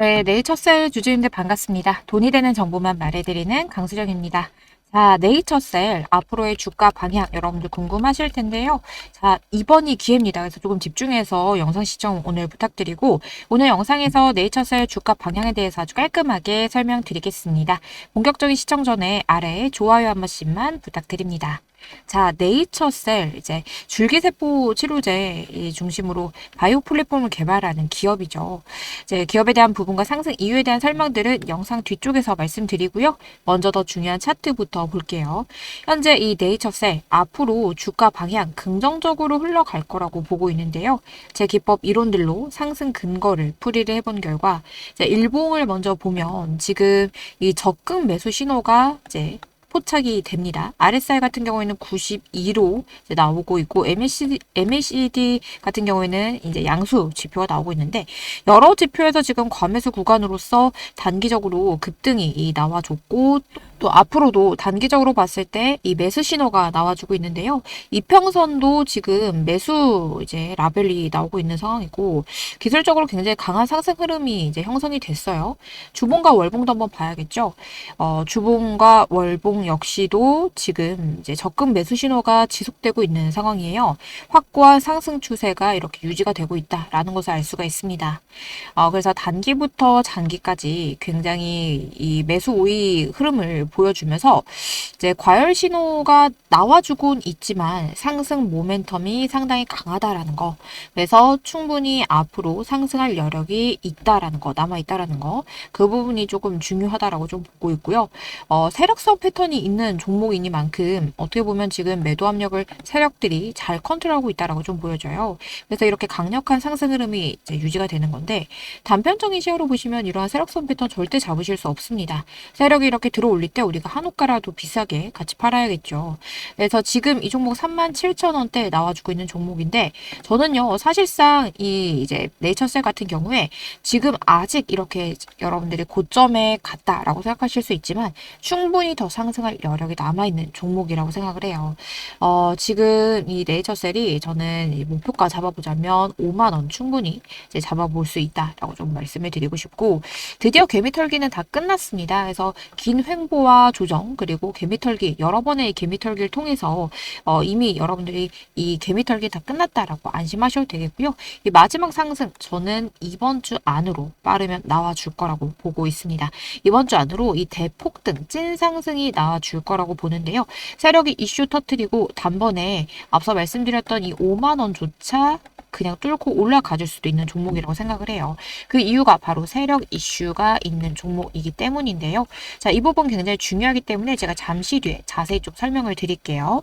네, 네이처셀 주주님들 반갑습니다. 돈이 되는 정보만 말해드리는 강수정입니다. 자, 네이처셀 앞으로의 주가 방향 여러분들 궁금하실 텐데요. 자, 이번이 기회입니다. 그래서 조금 집중해서 영상 시청 오늘 부탁드리고 오늘 영상에서 네이처셀 주가 방향에 대해서 아주 깔끔하게 설명드리겠습니다. 본격적인 시청 전에 아래에 좋아요 한 번씩만 부탁드립니다. 자, 네이처셀 이제 줄기세포 치료제 이 중심으로 바이오 플랫폼을 개발하는 기업이죠. 이제 기업에 대한 부분과 상승 이유에 대한 설명들은 영상 뒤쪽에서 말씀드리고요. 먼저 더 중요한 차트부터 볼게요. 현재 이 네이처셀 앞으로 주가 방향 긍정적으로 흘러갈 거라고 보고 있는데요. 제 기법 이론들로 상승 근거를 풀이를 해본 결과 일봉을 먼저 보면 지금 이 적금 매수 신호가 이제 포착이 됩니다. RSI 같은 경우에는 92로 나오고 있고 MACD, MACD 같은 경우에는 이제 양수 지표가 나오고 있는데 여러 지표에서 지금 과매수 구간으로서 단기적으로 급등이 나와줬고 또 앞으로도 단기적으로 봤을 때 이 매수 신호가 나와주고 있는데요. 이평선도 지금 매수 이제 라벨이 나오고 있는 상황이고 기술적으로 굉장히 강한 상승 흐름이 이제 형성이 됐어요. 주봉과 월봉도 한번 봐야겠죠. 어, 주봉과 월봉 역시도 지금 이제 적금 매수 신호가 지속되고 있는 상황이에요. 확고한 상승 추세가 이렇게 유지가 되고 있다라는 것을 알 수가 있습니다. 어, 그래서 단기부터 장기까지 굉장히 이 매수 우위 흐름을 보여주면서 이제 과열 신호가 나와주곤 있지만 상승 모멘텀이 상당히 강하다라는 거. 그래서 충분히 앞으로 상승할 여력이 있다라는 거, 남아 있다라는 거. 그 부분이 조금 중요하다라고 좀 보고 있고요. 어, 세력성 패턴 이 있는 종목이니만큼 어떻게 보면 지금 매도 압력을 세력들이 잘 컨트롤하고 있다라고 좀 보여져요. 그래서 이렇게 강력한 상승 흐름이 유지가 되는 건데 단편적인 시야로 보시면 이러한 세력성 패턴 절대 잡으실 수 없습니다. 세력이 이렇게 들어올릴 때 우리가 한 호가라도 비싸게 같이 팔아야겠죠. 그래서 지금 이 종목 37,000원대 나와주고 있는 종목인데 저는요 사실상 이 이제 네이처셀 같은 경우에 지금 아직 이렇게 여러분들이 고점에 갔다라고 생각하실 수 있지만 충분히 더 상승 할 여력이 남아있는 종목이라고 생각을 해요. 어, 지금 이 네이처셀이 저는 이 목표가 잡아보자면 5만원 충분히 이제 잡아볼 수 있다라고 좀 말씀을 드리고 싶고 드디어 개미털기는 다 끝났습니다. 그래서 긴 횡보와 조정 그리고 개미털기 여러 번의 개미털기를 통해서 어, 이미 여러분들이 이 개미털기 다 끝났다라고 안심하셔도 되겠고요. 이 마지막 상승 저는 이번 주 안으로 빠르면 나와줄 거라고 보고 있습니다. 이번 주 안으로 이 대폭등 찐 상승이 나 와줄 거라고 보는데요. 세력이 이슈 터트리고 단번에 앞서 말씀드렸던 이 5만 원조차 그냥 뚫고 올라가줄 수도 있는 종목이라고 생각을 해요. 그 이유가 바로 세력 이슈가 있는 종목이기 때문인데요. 자, 이 부분 굉장히 중요하기 때문에 제가 잠시 뒤에 자세히 좀 설명을 드릴게요.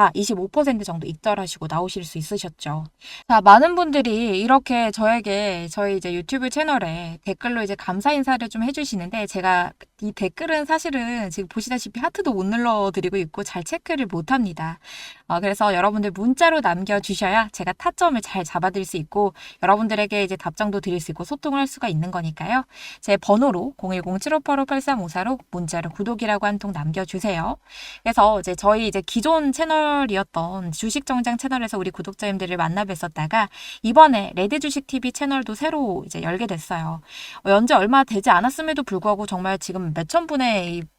다 25% 정도 익절하시고 나오실 수 있으셨죠. 자, 많은 분들이 이렇게 저에게 저희 이제 유튜브 채널에 댓글로 이제 감사 인사를 좀 해주시는데 제가 이 댓글은 사실은 지금 보시다시피 하트도 못 눌러드리고 있고 잘 체크를 못 합니다. 어, 그래서 여러분들 문자로 남겨주셔야 제가 타점을 잘 잡아드릴 수 있고 여러분들에게 이제 답장도 드릴 수 있고 소통을 할 수가 있는 거니까요. 제 번호로 010-7585-8354로 문자로 구독이라고 한 통 남겨주세요. 그래서 이제 저희 이제 기존 채널이었던 주식정장 채널에서 우리 구독자님들을 만나 뵀었다가 이번에 레드주식TV 채널도 새로 이제 열게 됐어요. 어, 연재 얼마 되지 않았음에도 불구하고 정말 지금 몇천 분의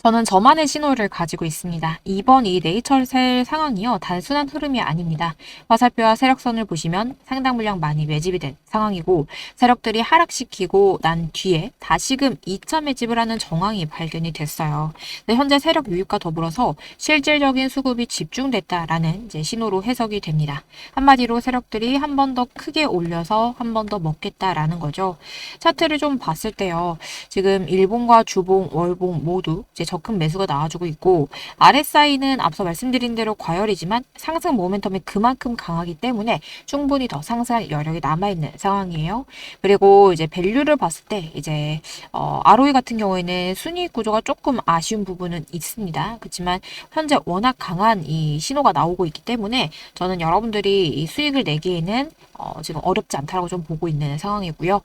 저는 저만의 신호를 가지고 있습니다. 이번 이 네이처셀 상황이요. 단순한 흐름이 아닙니다. 화살표와 세력선을 보시면 상당 물량 많이 매집이 된 상황이고 세력들이 하락시키고 난 뒤에 다시금 2차 매집을 하는 정황이 발견이 됐어요. 네, 현재 세력 유입과 더불어서 실질적인 수급이 집중됐다라는 이제 신호로 해석이 됩니다. 한마디로 세력들이 한 번 더 크게 올려서 한 번 더 먹겠다라는 거죠. 차트를 좀 봤을 때요. 지금 일봉과 주봉, 월봉 모두 이제 적금 매수가 나와주고 있고 RSI는 앞서 말씀드린 대로 과열이지만 상승 모멘텀이 그만큼 강하기 때문에 충분히 더 상승할 여력이 남아있는 상황이에요. 그리고 이제 밸류를 봤을 때 이제 어, ROE 같은 경우에는 순이익 구조가 조금 아쉬운 부분은 있습니다. 그렇지만 현재 워낙 강한 이 신호가 나오고 있기 때문에 저는 여러분들이 이 수익을 내기에는 어, 지금 어렵지 않다라고 좀 보고 있는 상황이고요.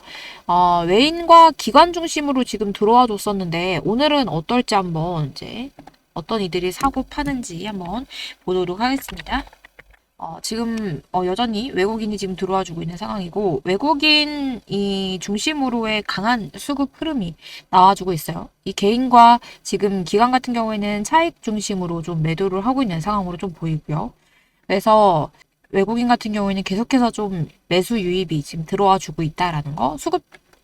어, 외인과 기관 중심으로 지금 들어와 줬었는데 오늘은 어떨지 한번 이제 어떤 이들이 사고 파는지 한번 보도록 하겠습니다. 어, 지금 어, 여전히 외국인이 지금 들어와 주고 있는 상황이고 외국인이 중심으로의 강한 수급 흐름이 나와주고 있어요. 이 개인과 지금 기관 같은 경우에는 차익 중심으로 좀 매도를 하고 있는 상황으로 좀 보이고요. 그래서 외국인 같은 경우에는 계속해서 좀 매수 유입이 지금 들어와 주고 있다라는 거, 수급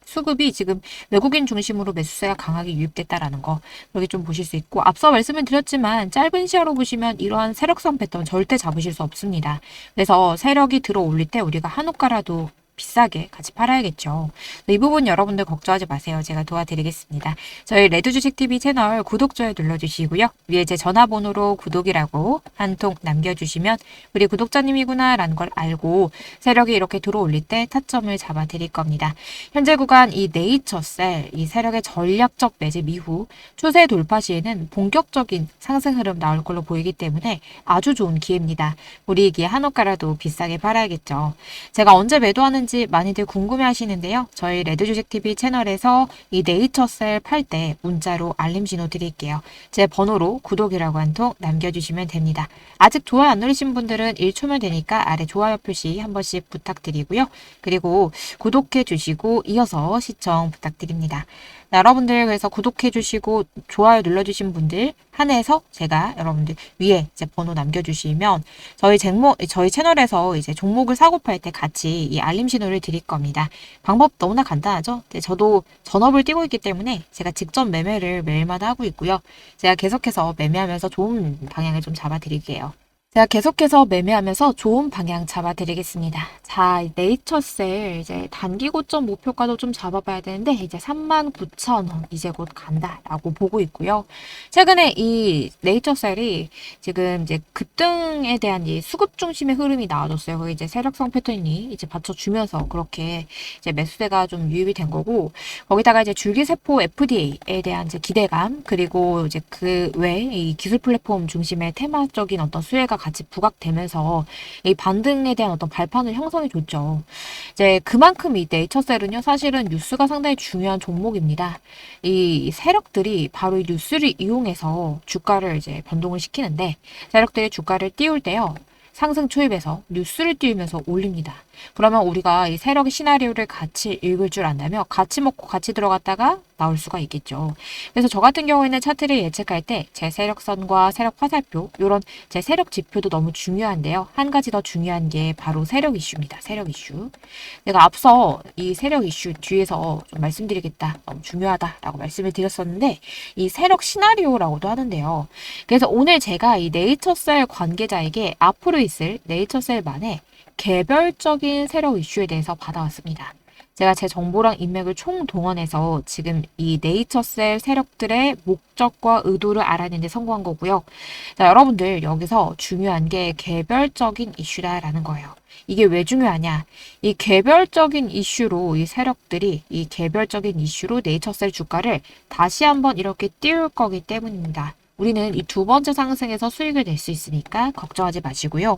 수급이 지금 외국인 중심으로 매수세가 강하게 유입됐다라는 거 그렇게 좀 보실 수 있고 앞서 말씀을 드렸지만 짧은 시야로 보시면 이러한 세력성 패턴 절대 잡으실 수 없습니다. 그래서 세력이 들어올릴 때 우리가 한옥가라도 비싸게 같이 팔아야겠죠. 이 부분 여러분들 걱정하지 마세요. 제가 도와드리겠습니다. 저희 레드주식TV 채널 구독, 좋아요 눌러주시고요. 위에 제 전화번호로 구독이라고 한 통 남겨주시면 우리 구독자님이구나 라는 걸 알고 세력이 이렇게 들어올릴 때 타점을 잡아 드릴 겁니다. 현재 구간 이 네이처셀, 이 세력의 전략적 매집 이후 추세 돌파 시에는 본격적인 상승 흐름 나올 걸로 보이기 때문에 아주 좋은 기회입니다. 우리 이기에 한옥가라도 비싸게 팔아야겠죠. 제가 언제 매도하는지 하는지 많이들 궁금해 하시는데요. 저희 레드주식TV 채널에서 이 네이처셀 팔 때 문자로 알림 신호 드릴게요. 제 번호로 구독이라고 한 통 남겨주시면 됩니다. 아직 좋아요 안 누르신 분들은 1초면 되니까 아래 좋아요 표시 한 번씩 부탁드리고요. 그리고 구독해 주시고 이어서 시청 부탁드립니다. 네, 여러분들 그래서 구독해 주시고 좋아요 눌러주신 분들 한해서 제가 여러분들 위에 이제 번호 남겨주시면 저희 쟁목 저희 채널에서 이제 종목을 사고 팔 때 같이 이 알림 신호를 드릴 겁니다. 방법 너무나 간단하죠. 네, 저도 전업을 뛰고 있기 때문에 제가 직접 매매를 매일마다 하고 있고요. 제가 계속해서 매매하면서 좋은 방향을 좀 잡아드릴게요. 제가 계속해서 매매하면서 좋은 방향 잡아드리겠습니다. 자, 네이처셀 이제 단기 고점 목표가도 좀 잡아봐야 되는데 이제 39,000원 이제 곧 간다라고 보고 있고요. 최근에 이 네이처셀이 지금 이제 급등에 대한 이 수급 중심의 흐름이 나와줬어요. 그 이제 세력성 패턴이 이제 받쳐주면서 그렇게 이제 매수세가 좀 유입이 된 거고 거기다가 이제 줄기세포 FDA에 대한 이제 기대감 그리고 이제 그 외 이 기술 플랫폼 중심의 테마적인 어떤 수혜가 같이 부각되면서 이 반등에 대한 어떤 발판을 형성 해 줬죠. 이제 그만큼 이 네이처셀은요, 사실은 뉴스가 상당히 중요한 종목입니다. 이 세력들이 바로 이 뉴스를 이용해서 주가를 이제 변동을 시키는데, 세력들이 주가를 띄울 때요, 상승 초입에서 뉴스를 띄우면서 올립니다. 그러면 우리가 이 세력의 시나리오를 같이 읽을 줄 안다면 같이 먹고 같이 들어갔다가 나올 수가 있겠죠. 그래서 저 같은 경우에는 차트를 예측할 때 제 세력선과 세력 화살표 이런 제 세력 지표도 너무 중요한데요. 한 가지 더 중요한 게 바로 세력 이슈입니다. 세력 이슈. 내가 앞서 이 세력 이슈 뒤에서 좀 말씀드리겠다. 너무 중요하다라고 말씀을 드렸었는데 이 세력 시나리오라고도 하는데요. 그래서 오늘 제가 이 네이처셀 관계자에게 앞으로 있을 네이처셀만의 개별적인 세력 이슈에 대해서 받아왔습니다. 제가 제 정보랑 인맥을 총동원해서 지금 이 네이처셀 세력들의 목적과 의도를 알아내는 데 성공한 거고요. 자, 여러분들 여기서 중요한 게 개별적인 이슈다라는 거예요. 이게 왜 중요하냐? 이 개별적인 이슈로 이 세력들이 이 개별적인 이슈로 네이처셀 주가를 다시 한번 이렇게 띄울 거기 때문입니다. 우리는 이 두 번째 상승에서 수익을 낼 수 있으니까 걱정하지 마시고요.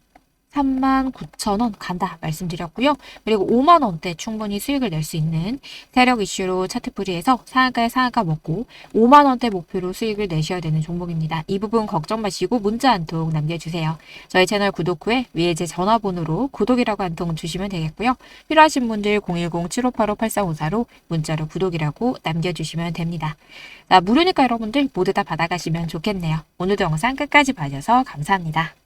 39,000원 간다 말씀드렸고요. 그리고 5만원대 충분히 수익을 낼 수 있는 세력 이슈로 차트풀이해서 상한가에 상한가 먹고 5만원대 목표로 수익을 내셔야 되는 종목입니다. 이 부분 걱정 마시고 문자 한 통 남겨주세요. 저희 채널 구독 후에 위에 제 전화번호로 구독이라고 한 통 주시면 되겠고요. 필요하신 분들 010-7585-8454로 문자로 구독이라고 남겨주시면 됩니다. 자, 무료니까 여러분들 모두 다 받아가시면 좋겠네요. 오늘도 영상 끝까지 봐주셔서 감사합니다.